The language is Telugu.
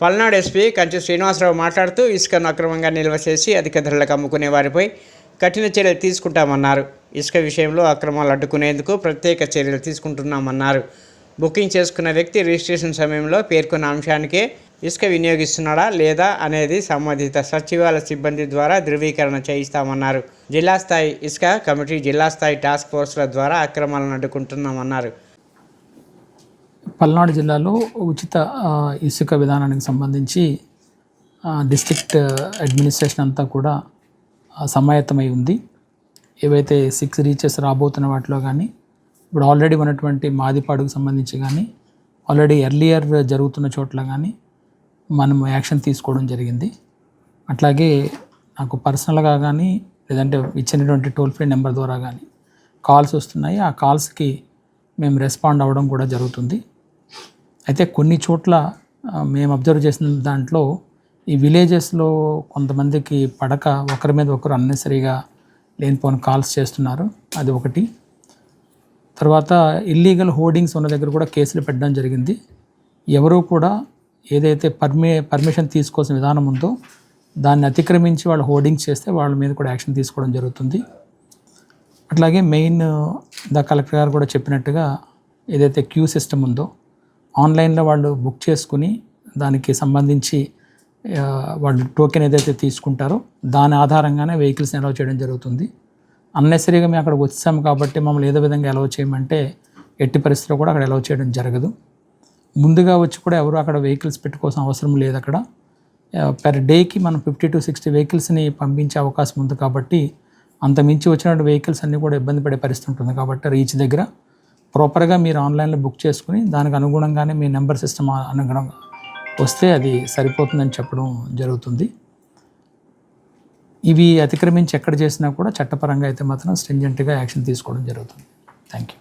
పల్నాడు ఎస్పీ కంచి శ్రీనివాసరావు మాట్లాడుతూ ఇసుకను అక్రమంగా నిల్వ చేసి అధిక ధరలకు అమ్ముకునే వారిపై కఠిన చర్యలు తీసుకుంటామన్నారు. ఇసుక విషయంలో అక్రమాలు అడ్డుకునేందుకు ప్రత్యేక చర్యలు తీసుకుంటున్నామన్నారు. బుకింగ్ చేసుకున్న వ్యక్తి రిజిస్ట్రేషన్ సమయంలో పేర్కొన్న అంశానికే ఇసుక వినియోగిస్తున్నాడా లేదా అనేది సంబంధిత సచివాలయ సిబ్బంది ద్వారా ధృవీకరణ చేయిస్తామన్నారు. జిల్లా స్థాయి ఇసుక కమిటీ జిల్లా స్థాయి టాస్క్ ఫోర్స్ల ద్వారా అక్రమాలను అడ్డుకుంటున్నామన్నారు. పల్నాడు జిల్లాలో ఉచిత ఇసుక విధానానికి సంబంధించి డిస్ట్రిక్ట్ అడ్మినిస్ట్రేషన్ అంతా కూడా సమాయత్తమై ఉంది. ఏవైతే సిక్స్ రీచెస్ రాబోతున్న వాటిలో కానీ ఇప్పుడు ఆల్రెడీ ఉన్నటువంటి మాదిపాడుకు సంబంధించి కానీ ఆల్రెడీ ఎర్లియర్ జరుగుతున్న చోట్ల కానీ మనం యాక్షన్ తీసుకోవడం జరిగింది. అట్లాగే నాకు పర్సనల్గా కానీ లేదంటే ఇచ్చినటువంటి టోల్ ఫ్రీ నెంబర్ ద్వారా కానీ కాల్స్ వస్తున్నాయి. ఆ కాల్స్కి మేము రెస్పాండ్ అవ్వడం కూడా జరుగుతుంది. అయితే కొన్ని చోట్ల మేము అబ్జర్వ్ చేసిన దాంట్లో ఈ విలేజెస్లో కొంతమందికి పడక ఒకరి మీద ఒకరు అన్నెసరిగా లేనిపోని కాల్స్ చేస్తున్నారు. అది ఒకటి. తర్వాత ఇల్లీగల్ హోర్డింగ్స్ ఉన్న దగ్గర కూడా కేసులు పెట్టడం జరిగింది. ఎవరూ కూడా ఏదైతే పర్మి పర్మిషన్ తీసుకోవాల్సిన విధానం ఉందో దాన్ని అతిక్రమించి వాళ్ళు హోర్డింగ్స్ చేస్తే వాళ్ళ మీద కూడా యాక్షన్ తీసుకోవడం జరుగుతుంది. అట్లాగే మెయిన్ ద కలెక్టర్ గారు కూడా చెప్పినట్టుగా ఏదైతే క్యూ సిస్టమ్ ఉందో ఆన్లైన్లో వాళ్ళు బుక్ చేసుకుని దానికి సంబంధించి వాళ్ళు టోకెన్ ఏదైతే తీసుకుంటారో దాని ఆధారంగానే వెహికల్స్ని అలౌ చేయడం జరుగుతుంది. అన్నెసరీగా మేము అక్కడ వచ్చాము కాబట్టి మమ్మల్ని ఏదో విధంగా అలౌ చేయమంటే ఎట్టి పరిస్థితిలో కూడా అక్కడ అలౌ చేయడం జరగదు. ముందుగా వచ్చి కూడా ఎవరు అక్కడ వెహికల్స్ పెట్టుకోవాల్సిన అవసరం లేదు అక్కడ. పెర్ డేకి మనం ఫిఫ్టీ టు సిక్స్టీ వెహికల్స్ని పంపించే అవకాశం ఉంది కాబట్టి అంత మించి వచ్చినటువంటి వెహికల్స్ అన్నీ కూడా ఇబ్బంది పడే పరిస్థితి ఉంటుంది కాబట్టి రీచ్ దగ్గర ప్రాపర్గా మీరు ఆన్లైన్లో బుక్ చేసుకుని దానికి అనుగుణంగానే మీ నెంబర్ సిస్టమ్ అనుగుణంగా వస్తే అది సరిపోతుందని చెప్పడం జరుగుతుంది. ఇవి అతిక్రమించి ఎక్కడ చేసినా కూడా చట్టపరంగా అయితే మాత్రం స్ట్రింజెంట్గా యాక్షన్ తీసుకోవడం జరుగుతుంది. Thank you